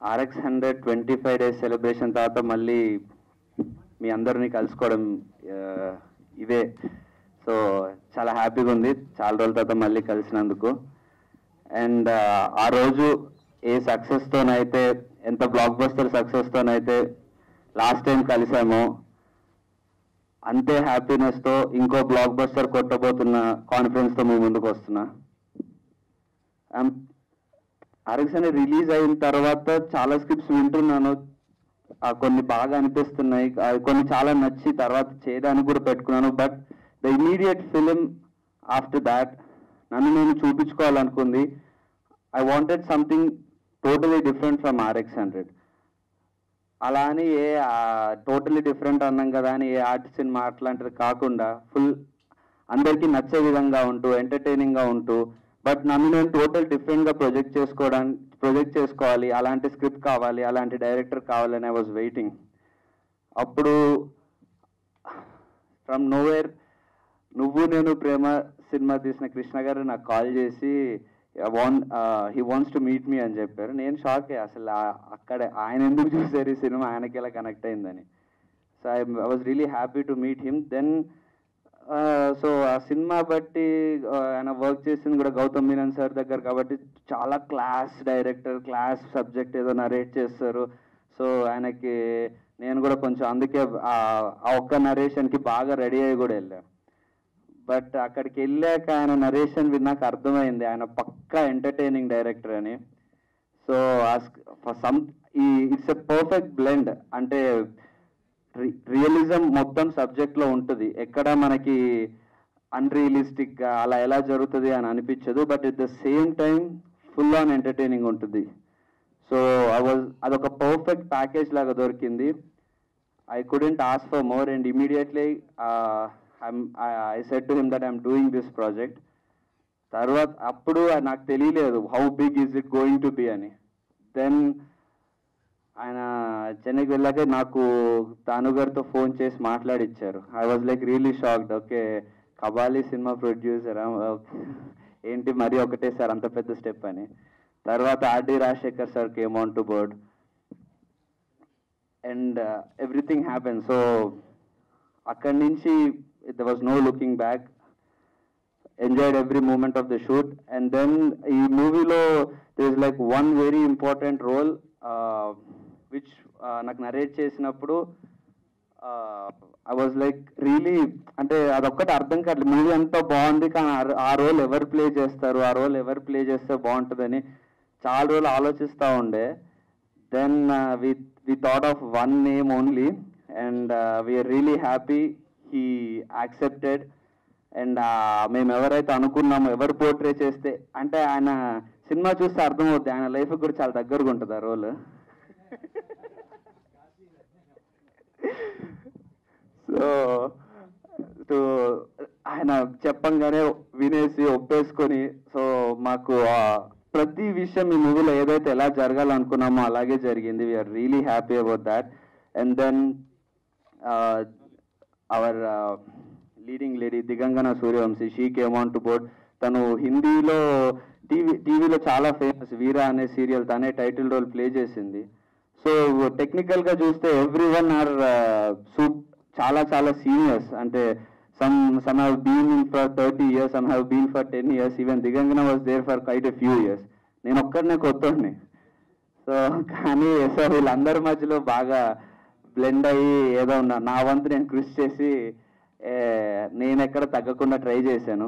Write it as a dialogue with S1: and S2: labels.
S1: RX hundred twenty five days celebration తర్వాత మళ్ళీ మీ అందరినీ కలుసుకోవడం ఇదే సో చాలా హ్యాపీగా ఉంది. చాలా రోజుల తర్వాత మళ్ళీ కలిసినందుకు. అండ్ ఆ రోజు ఏ సక్సెస్తోనైతే ఎంత బ్లాక్ బస్టర్ సక్సెస్తోనైతే లాస్ట్ టైం కలిసామో అంతే హ్యాపీనెస్తో ఇంకో బ్లాక్ బస్టర్ కొట్టబోతున్న కాన్ఫిడెన్స్తో మీ ముందుకు వస్తున్నా. Um, ఆర్ఎక్స్ అని రిలీజ్ అయిన తర్వాత చాలా స్క్రిప్ట్స్ వింటున్నాను. కొన్ని బాగా అనిపిస్తున్నాయి. కొన్ని చాలా నచ్చి తర్వాత చేయడానికి కూడా పెట్టుకున్నాను. But the immediate film after that నన్ను నేను చూపించుకోవాలనుకుంది. I wanted something totally different from RX hundred. అలా అని ఏ టోటలీ డిఫరెంట్ అన్నాం కదా అని ఏ ఆర్ట్ సినిమా అట్లాంటిది కాకుండా ఫుల్ అందరికీ నచ్చే విధంగా ఉంటూ ఎంటర్టైనింగ్గా ఉంటూ బట్ నన్ను నేను టోటల్ డిఫరెంట్గా ప్రొజెక్ట్ చేసుకోవడానికి ప్రొజెక్ట్ చేసుకోవాలి అలాంటి స్క్రిప్ట్ కావాలి అలాంటి డైరెక్టర్ కావాలని ఐ వాజ్ వెయిటింగ్ అప్పుడు ఫ్రమ్ నోవేర్ నువ్వు నేను ప్రేమ సినిమా తీసిన కృష్ణ గారు నాకు కాల్ చేసి when he wants to meet me అని చెప్పారు. నేను షాక్ అసలు అక్కడే అక్కడ ఆయన ఎందుకు చూసారు ఈ సినిమా? ఆయనకి ఎలా కనెక్ట్ అయిందని. So I I was really happy to meet him then so ఆ సినిమా బట్టి ఆయన వర్క్ చేసింది కూడా గౌతమ్ మీనన్ సార్ దగ్గర కాబట్టి చాలా క్లాస్ డైరెక్టర్ క్లాస్ సబ్జెక్ట్ ఏదో నరేట్ చేస్తారు. సో ఆయనకి నేను కూడా కొంచెం అందుకే ఆ ఒక్క నరేషన్కి బాగా రెడీ అయ్యి కూడా వెళ్ళాను బట్ అక్కడికి వెళ్ళాక ఆయన నరేషన్ నాకు అర్థమైంది. ఆయన పక్కా ఎంటర్టైనింగ్ డైరెక్టర్ అని. సో సమ్ ఈ ఇట్స్ ఎ పర్ఫెక్ట్ బ్లెండ్. అంటే రియలిజం మొత్తం సబ్జెక్ట్లో ఉంటుంది. ఎక్కడ మనకి అన్రియలిస్టిక్గా అలా ఎలా జరుగుతుంది అని అనిపించదు. But at the same time full on entertaining ఉంటుంది. సో ఐ వాజ్ అదొక పర్ఫెక్ట్ ప్యాకేజ్ లాగా దొరికింది. I couldn't ask for more and immediately I said to him that I'm doing this project తర్వాత అప్పుడు నాకు తెలియలేదు how big is it going to be అని. Then ఆయన చెన్నైకి వెళ్ళాక నాకు తాను గారితో ఫోన్ చేసి మాట్లాడిచ్చారు. I was like really shocked okay Kabali cinema producer uh, ఏంటి మరీ ఒకటేసారి అంత పెద్ద స్టెప్ అని. తర్వాత R D Rajasekhar sir came on to board and everything happen so అక్కడి నుంచి there was no looking back enjoyed every moment of the shoot and then ఈ మూవీలో this like one very important role which uh, నాకు narrate చేసినప్పుడు I was like really అంటే అదొక్కటి అర్థం కావట్లేదు మూవీ అంతా బాగుంది కానీ ఆ- రోల్ ఎవరు ప్లే చేస్తారు? ఆ రోల్ ఎవరు ప్లే చేస్తే బాగుంటుందని చాలా రోజులు ఆలోచిస్తూ ఉండే. Then we we thought of one name only and we're really happy he accepted and మేము ఎవరైతే అనుకున్నామో ఎవరు పోర్ట్రే చేస్తే అంటే ఆయన సినిమా చూస్తే అర్థమవుతుంది ఆయన లైఫ్ కూడా చాలా దగ్గరగా ఉంటుంది ఆ రోల్ సో ఆయన చెప్పంగానే వినేసి ఒప్పేసుకొని సో మాకు ప్రతి విషయం ఈ మూవీలో ఏదైతే ఎలా జరగాలనుకున్నామో అలాగే జరిగింది. We're really happy about that and then our leading lady Digangana Suryavanshi she came on to board తను హిందీలో టీవీ టీవీలో చాలా ఫేమస్ వీరా అనే సీరియల్ తనే టైటిల్ రోల్ ప్లే చేసింది. సో టెక్నికల్గా చూస్తే ఎవ్రీ వన్ ఆర్ సూప్ చాలా చాలా సీనియర్స్ అంటే some some have been for thirty years some have been for ten years even Digangana was there for quite a few years నేను ఒక్కడనే కొత్తని so కానీ so వీళ్ళందరి మధ్యలో బాగా బ్లెండ్ అయ్యి ఏదో నా- నా వంతు నేను కృషి చేసి నేను ఎక్కడ తగ్గకుండా ట్రై చేశాను.